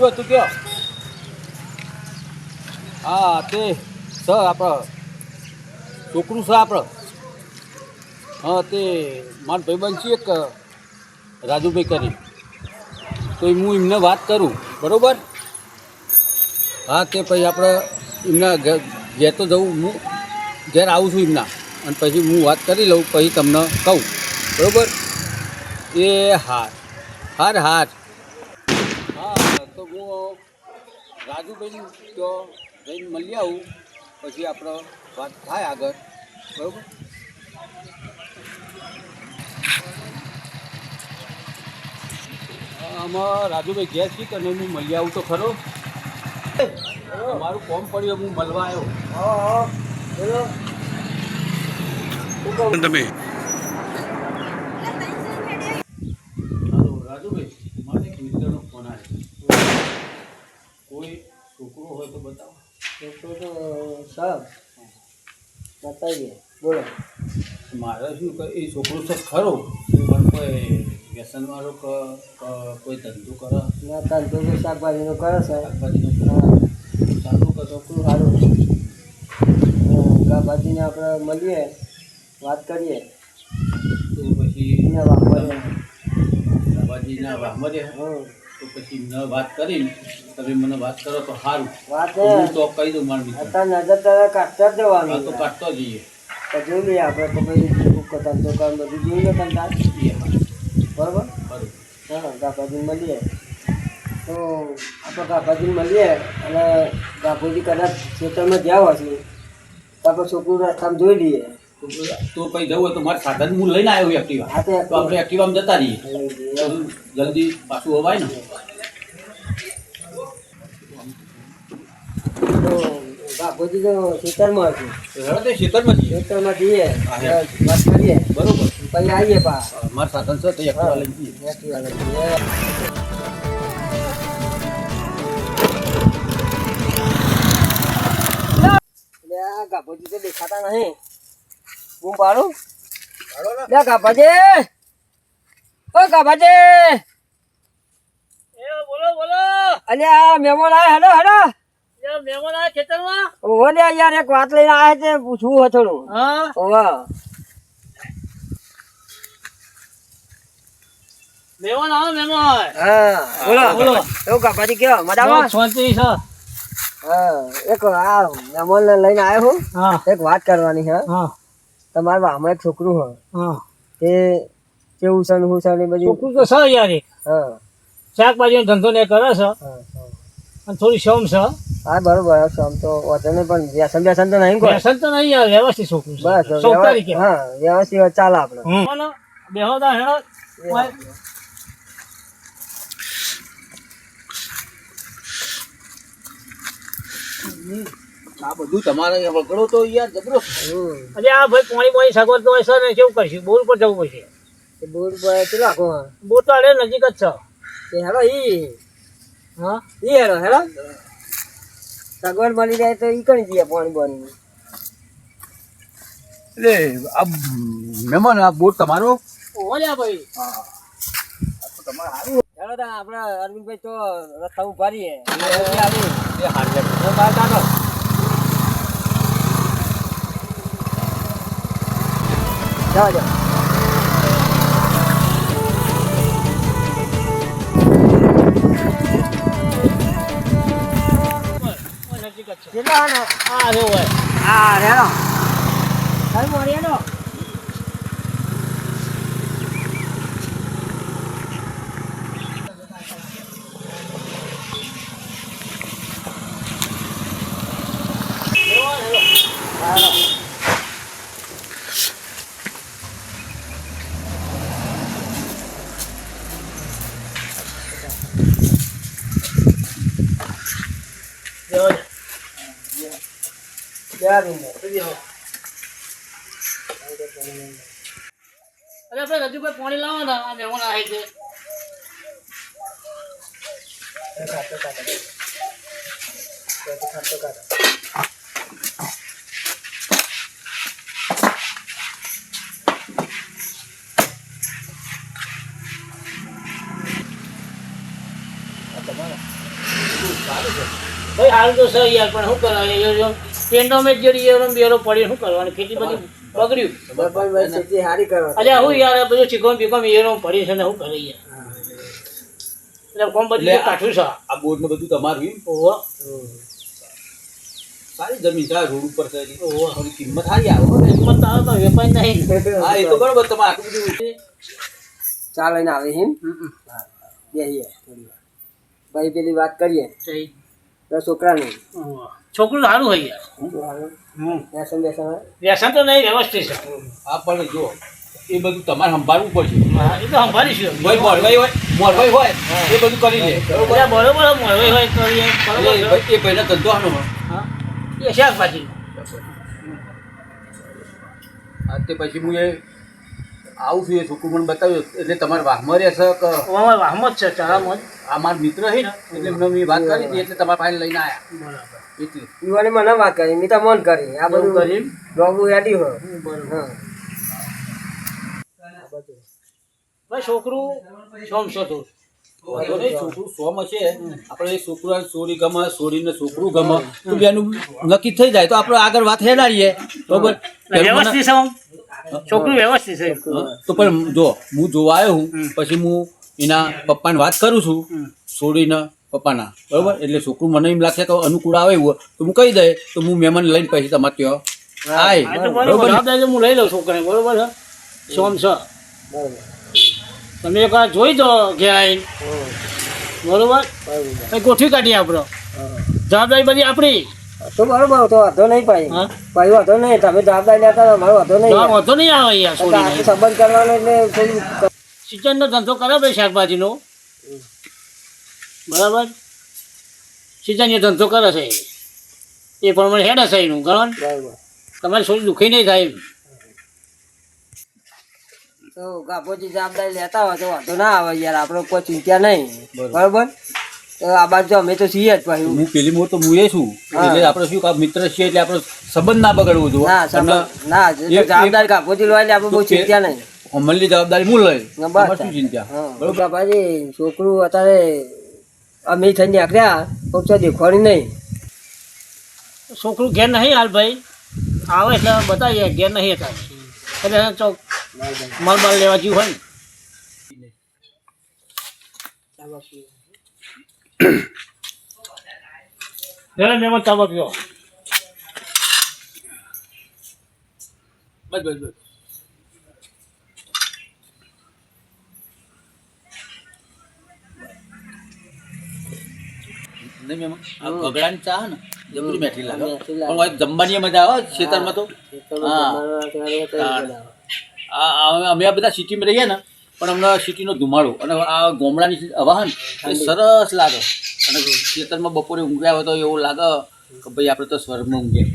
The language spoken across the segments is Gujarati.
શું હતું કયો? હા, તે સર આપણો છોકરું છે આપણો હા, તે મારા ભાઈબંધ છે એક, રાજુભાઈ કરી તો હું એમને વાત કરું, બરાબર? હા તે પછી આપણે એમના ઘર તો જવું હું ઘેર આવું છું એમના. અને પછી હું વાત કરી લઉં, પછી તમને કહું, બરાબર? એ હાર હાર હાર. તો હું રાજુભાઈ તો જઈને મળી આવું પછી આપણો વાત થાય આગળ. બરાબર? આમાં રાજુભાઈ ગેસ છે અને હું મળી આવું તો ખરો? મારું કોમ પડ્યું હું મળવા આવ્યો. તમે હાલો રાજુભાઈ મારે એક મિત્રનો ફોન આવ્યો કોઈ છોકરો હોય તો છોકરો તો સાહેબ બતાવીએ. બોલો. મારે શું કે એ છોકરો તો ખરો પણ કોઈ વ્યસન વાળો કે કે કોઈ ધંધો કરે? ના ધંધો તો શાકભાજીનો કરે શાકભાજીનો ચાલુ કરતો છોકરું. સારું. શાકભાજીને આપણે મળીએ વાત કરીએ. તો પછી એને વાપરીએ શાકભાજીના હા તો પછી ન વાત કરીને તમે મને વાત કરો તો સારું વાત હું તો કહી દઉં મારા મિત્ર અત્યારે નજર તારે કાઢતા જ જવાનું તો કાઢતો જઈએ. તો જોઈ લઈએ આપણે તો પછી ધંધો કામ બધું જોઈ લે તને બરાબર? બરાબર. હા ગાભાજી મળીએ. તો આપણે ગાભાજી મળીએ અને ગાભોજી કદાચ ખેતરમાં જ્યાં હશે તો આપણે છોકરું રસ્તામાં જોઈ લઈએ. તો પછી જવું હોય તો મારે સાધન હું લઈને આવ્યો એક્ટિવા તો આપણે એક્ટિવામાં જતા રહીએ. જલ્દી પાછું અવાય ને. ગાભોજી તો ખેતરમાં ખેતરમાં જઈએ. ખેતરમાં જઈએ. વાત કરીએ. બરોબર. પછી આવીએ પા મારું સાધન છે તો એક્ટિવા લઈને જઈએ. એક્ટિવા લઈ જઈએ. ગાભોજી તો દેખાતા નહીં. બૂમ પાડું? લે ગાભાજી ઓ ગાભાજી બોલો બોલો. અલે આ મહેમાન આયા હેડો હેડો. મહેમાન આ ખેતરમાં? યાર એક વાત લઈને આયા છે પૂછવું હથોડું હા. ઓહો. મહેમાન આવો મહેમાન હા બોલો. બોલો. એવું ગાભાજી કેવો મજામાં? શાંતિ છે? હા એક આ મહેમાન લઈને આવ્યો હું. હા. એક વાત કરવાની છે. હા. તમારા વામાં એક છોકરું હોય. હા. એ કેવું છે હું છે બધું? છોકરું તો છે યાર એક હા. શાકભાજીનો ધંધો ને કરે છે. અને થોડી શોમ છે. હા બરોબર શમ તો વાંધો નહીં પણ વ્યસન વ્યસન તો નહીં વ્યસન તો નહીં યાર વ્યવસ્થિત છોકરું બસ હા વ્યવસ્થિત ચાલે આપણે બેહોદા હેડો. ઓય. આ બધું તમારે વગડો તો યાર જબરો. અરે આ ભાઈ પાણી પાણી સગવડ તો હોય ને કેવું કરશું? બોર પર જવું પડશે. બોર પર કેટલો આખો બોર તો આડે નજીક જ છે. એ ઈ. હા? ઈ હેલો હેલો. સગવડ મળી જાય તો ઈ કઈ જઈએ પાણી પાણી. એટલે આ મહેમાન આ બોટ તમારો? ઓલ્યા ભાઈ. હેડો તા આપણે અરવિંદભાઈ તો રસ્તા ઊભા રહીએ. આવી લે. બહાર કાઢો જાઓ જાઓ ઓય નજીક જ છે કેટલા આ રે હોય આ રેડો ચાલ મોરી અરે ભાઈ રજુભાઈ પાણી લાવો ને આ મહેમાન છે ભાઈ હાલ તો સર યાર, પણ શું કરવાનું? પેન્ડો મેં એનો બેરો પડ્યો શું કરવાનું? ખેતી બધી બગડ્યું. ખેતી સારી કરવા અલ્યા હું યાર બધું શીખવા બીખવા એરો પડી છે ને શું કરે યાર? એટલે કોમ બધું કાઠું છે. આ બોર્ડ બધું તમારું ઓહો. સારી જમીન છે રોડ ઉપર છે. થોડી કિંમત સારી આવે કિંમત આવે તો વેપાર નહીં. હા એ તો બરોબર તમે આટલું બધું ચા લઈને આવે એમ બેહીએ. ભાઈ પેલી વાત કરીએ. છોકરાની. ઓહો. છોકરું સારું હોય યાર. વ્યસન તો નહીં વ્યવસ્થિત છે. આ પણ જો એ બધું તમારે સંભાળવું પડશે. એ તો સંભાળીશું. ભાઈ મોરવાઈ હોય મોરવાઈ હોય એ બધું કરી દે બરોબર બધા બરોબર મળવાય હોય કરીએ એ પહેલાં ધંધો આનો હા. એ શાકભાજી આ તે પછી હું એ આવું છું એ છોકરું મને બતાવ્યું એટલે તમારે વાહમાં રહેશે કે? વાહમાં જ છે ચારામાં જ. આ મારા મિત્ર છે ને એટલે મેં વાત કરી હતી એટલે તમારા પાસે લઈને આવ્યા બરાબર. યુવાને મને વાત કરી મેં તો મન કરી. આ બધું કરી ડોગું હેડી હો. ભાઈ છોકરું સોમ હશે. આપણે છોકરા સોરી ગમે સોરીને છોકરું ગમે. તો બેનું નક્કી થઈ જાય તો આપણે આગળ વાત હેડાડીએ બરોબર? વ્યવસ્થિત છોકરું વ્યવસ્થિત છે. તો પણ જો હું જોવા આવ્યો હું પછી હું એના પપ્પાને વાત કરું છું. છોડીને પપ્પાના. બરોબર? એટલે છોકરું મને એમ લાગશે કે અનુકૂળ આવે એવું તો હું કહી દે તો હું મહેમાન લઈને પછી તમારે ત્યાં આય. બરોબર? હું લઈ લઉં છોકરાને. બરોબર છે? સોમ છ? તમે એક જોઈ દો ઘેર આવીને. બરોબર? ગોઠવી કાઢીએ આપણો જવાબદારી બધી આપણી તો બરોબર તો વાંધો નહીં ભાઈ. ભાઈ વાંધો નહીં. તમે જવાબદારી લેતા મારો વાંધો નહીં વાંધો નહીં આવે યાર સંબંધ કરવાનો એટલે સિંચનનો ધંધો કરે ભાઈ શાકભાજીનો. બરાબર? સિંચનનો ધંધો કરે છે. એ પ્રમાણે હેડ હશે એનું ગણ તમારે છોડી દુઃખી નહીં થાય તો ગાભોજી જવાબદારી લેતા હોય તો વાંધો ના આવે યાર આપણે કોઈ ચિંતા નહીં. બરાબર. તો આ બાજુ અમે તો છીએ જ ભાઈ. હું પેલી મોર તો હું એ છું. એટલે આપણે શું કા મિત્ર છીએ એટલે આપણો સંબંધ ના બગડવો જોઈએ. ના ના જવાબદારી કાપોજી લો એટલે આપણે બહુ ચિંતા નહીં. અમલની જવાબદારી હું લઈ. શું ચિંતા? બરોબર? બાપાજી છોકરું અત્યારે અમે થઈને નીકળ્યા તો તો દેખવાની નહીં. છોકરું ઘેર નહીં હાલ ભાઈ. આવે એટલે બતાવીએ ઘેર નહીં હતા. એટલે ચોક માલ માલ લેવા જેવું હોય ને. મહેમાન ચાબા પીઓ બસ બસ બસ. નહીં મેમાં આ ચા ને લાગે. પણ હવે જમવાની મજા આવે ખેતરમાં તો. હા. અમે આ બધા સિટીમાં રહીએ ને પણ અમને સિટીનો ધુમાડો અને આ ગોમડાની હવા ને એ સરસ લાગે. અને ખેતરમાં બપોરે ઊંઘ્યા હોય તો એવું લાગે કે ભાઈ આપણે તો સ્વર્ગમાં ઊંઘીએ.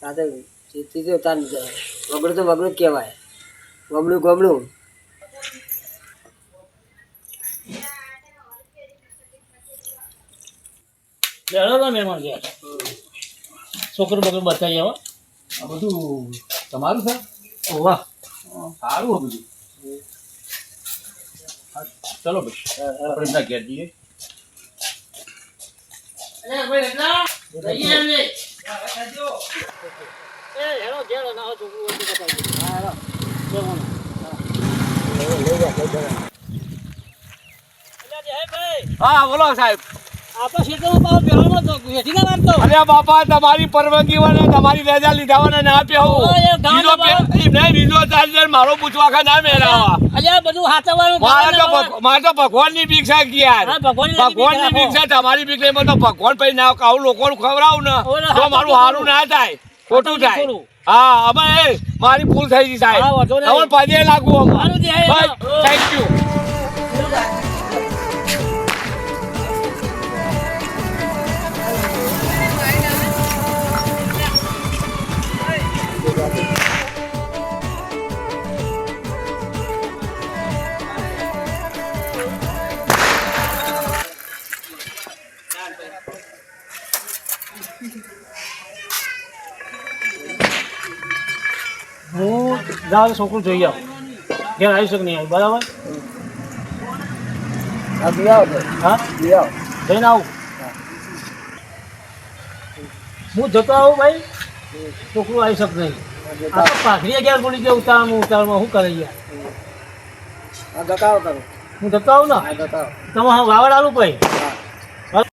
સાથે ચેતી તો તાર વગડું તો વગડું કહેવાય. ગમડું ગમડું તો મહેમાન છે. છોકરો બકરું બતાવી આવો. આ બધું તમારું છે? વાહ. સારું હો બધું. ચલો ભાઈ. આપણે એમના ઘેર જઈએ. હા બોલો સાહેબ. પાછો ના. અરે બાપા તમારી પરવાનગી હોય તમારી રજા લીધા હોય ના આપ્યા મારો પૂછવા કા ના હાચવવાનું મારે તો ખાવાનું ભગ- મારે તો ભગવાનની બીક છે કે યાર. હા, ભગવાનની બીક ભગવાનની રાખો. બીક છે તમારી બીક તો ભગવાન પછી ના આવું લોકો ખવડાવું ને તો મારું સારું ના થાય ખોટું થાય. હા અમે મારી ભૂલ થઈ ગઈ સાહેબ. પગે લાગુ. થેન્ક યુ જાઉં છોકરું જોઈ આવો. ઘેર આવી શકે નહીં આવી બરાબર? હા આવો જઈને આવું. હું જતો આવું ભાઈ. છોકરું આવી શક નહીં. આ તો પાઘડી અગિયાર બોલી ગયા ઉતાળમાં ઉતાળમાં શું કરે યાર? આ ગતાવો કરો હું જતો આવું ને? તમે હા વાવડ આલું ભાઈ.